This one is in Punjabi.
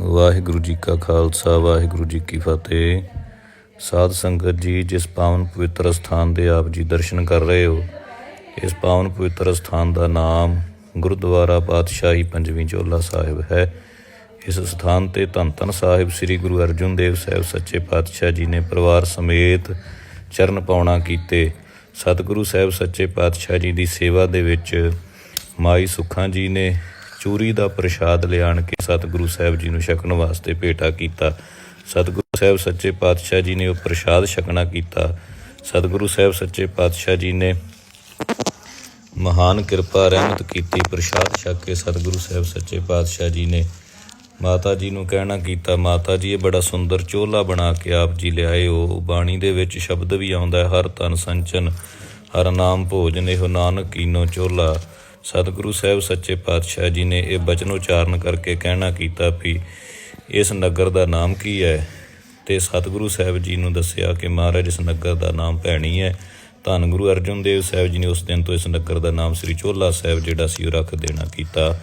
ਵਾਹਿਗੁਰੂ ਜੀ ਕਾ ਖਾਲਸਾ, ਵਾਹਿਗੁਰੂ ਜੀ ਕੀ ਫਤਿਹ। ਸਾਧ ਸੰਗਤ ਜੀ, ਜਿਸ ਪਾਵਨ ਪਵਿੱਤਰ ਸਥਾਨ ਦੇ ਆਪ ਜੀ ਦਰਸ਼ਨ ਕਰ ਰਹੇ ਹੋ, ਇਸ ਪਾਵਨ ਪਵਿੱਤਰ ਸਥਾਨ ਦਾ ਨਾਮ ਗੁਰਦੁਆਰਾ ਪਾਤਸ਼ਾਹੀ ਪੰਜਵੀਂ ਚੋਲਾ ਸਾਹਿਬ ਹੈ। ਇਸ ਸਥਾਨ ਤੇ ਧੰਨ ਧੰਨ ਸਾਹਿਬ ਸ੍ਰੀ ਗੁਰੂ ਅਰਜਨ ਦੇਵ ਸਾਹਿਬ ਸੱਚੇ ਪਾਤਸ਼ਾਹ ਜੀ ਨੇ ਪਰਿਵਾਰ ਸਮੇਤ ਚਰਨ ਪਾਉਣਾ ਕੀਤੇ। ਸਤਿਗੁਰੂ ਸਾਹਿਬ ਸੱਚੇ ਪਾਤਸ਼ਾਹ ਜੀ ਦੀ ਸੇਵਾ ਦੇ ਵਿੱਚ ਮਾਈ ਸੁਖਾਂ ਜੀ ਨੇ ਚੂਰੀ ਦਾ ਪ੍ਰਸ਼ਾਦ ਲਿਆਣ ਕੇ ਸਤਿਗੁਰੂ ਸਾਹਿਬ ਜੀ ਨੂੰ ਛਕਣ ਵਾਸਤੇ ਭੇਟਾ ਕੀਤਾ। ਸਤਿਗੁਰੂ ਸਾਹਿਬ ਸੱਚੇ ਪਾਤਸ਼ਾਹ ਜੀ ਨੇ ਉਹ ਪ੍ਰਸ਼ਾਦ ਛਕਣਾ ਕੀਤਾ। ਸਤਿਗੁਰੂ ਸਾਹਿਬ ਸੱਚੇ ਪਾਤਸ਼ਾਹ ਜੀ ਨੇ ਮਹਾਨ ਕਿਰਪਾ, ਰਹਿਮਤ ਕੀਤੀ, ਪ੍ਰਸ਼ਾਦ ਛਕ ਕੇ ਸਤਿਗੁਰੂ ਸਾਹਿਬ ਸੱਚੇ ਪਾਤਸ਼ਾਹ ਜੀ ਨੇ ਮਾਤਾ ਜੀ ਨੂੰ ਕਹਿਣਾ ਕੀਤਾ, ਮਾਤਾ ਜੀ, ਇਹ ਬੜਾ ਸੁੰਦਰ ਚੋਲਾ ਬਣਾ ਕੇ ਆਪ ਜੀ ਲਿਆਏ ਹੋ ਬਾਣੀ ਦੇ ਵਿੱਚ ਸ਼ਬਦ ਵੀ ਆਉਂਦਾ ਹੈ, ਹਰ ਤਨ ਸੰਚਨ, ਹਰ ਨਾਮ ਭੋਜਨ, ਇਹੋ ਨਾਨਕ ਕੀਨੋ ਚੋਲਾ। ਸਤਿਗੁਰੂ ਸਾਹਿਬ ਸੱਚੇ ਪਾਤਸ਼ਾਹ ਜੀ ਨੇ ਇਹ ਬਚਨ ਉਚਾਰਨ ਕਰਕੇ ਕਹਿਣਾ ਕੀਤਾ ਵੀ ਇਸ ਨਗਰ ਦਾ ਨਾਮ ਕੀ ਹੈ? ਤੇ ਸਤਿਗੁਰੂ ਸਾਹਿਬ ਜੀ ਨੂੰ ਦੱਸਿਆ ਕਿ ਮਹਾਰਾਜ, ਇਸ ਨਗਰ ਦਾ ਨਾਮ ਭੈਣੀ ਹੈ। ਧੰਨ ਗੁਰੂ ਅਰਜਨ ਦੇਵ ਸਾਹਿਬ ਜੀ ਨੇ ਉਸ ਦਿਨ ਤੋਂ ਇਸ ਨਗਰ ਦਾ ਨਾਮ ਸ੍ਰੀ ਚੋਲਾ ਸਾਹਿਬ, ਜਿਹੜਾ ਸੀ ਉਹ ਰੱਖ ਦੇਣਾ ਕੀਤਾ।